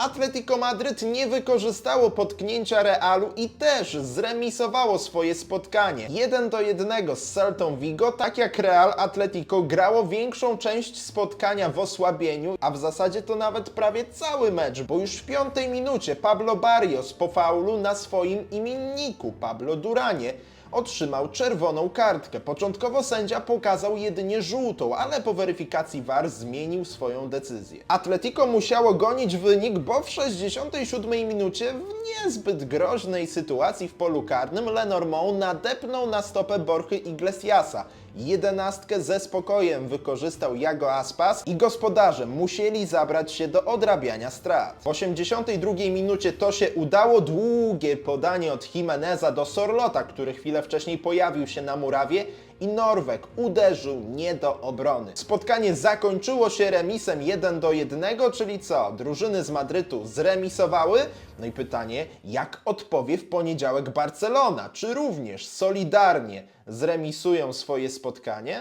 Atletico Madryt nie wykorzystało potknięcia Realu i też zremisowało swoje spotkanie. 1 do 1 z Celtą Vigo, tak jak Real Atletico grało większą część spotkania w osłabieniu, a w zasadzie to nawet prawie cały mecz, bo już w piątej minucie Pablo Barrios po faulu na swoim imienniku Pablo Duranie otrzymał czerwoną kartkę. Początkowo sędzia pokazał jedynie żółtą, ale po weryfikacji VAR zmienił swoją decyzję. Atletico musiało gonić wynik, bo w 67 minucie w niezbyt groźnej sytuacji w polu karnym Lenormand nadepnął na stopę Borchy Iglesiasa. Jedenastkę ze spokojem wykorzystał Jago Aspas i gospodarze musieli zabrać się do odrabiania strat. W 82 minucie to się udało. Długie podanie od Jimeneza do Sorlota, który chwilę wcześniej pojawił się na murawie i Norweg uderzył nie do obrony. Spotkanie zakończyło się remisem 1 do 1, czyli co? Drużyny z Madrytu zremisowały? No i pytanie, jak odpowie w poniedziałek Barcelona? Czy również solidarnie zremisują swoje spotkanie?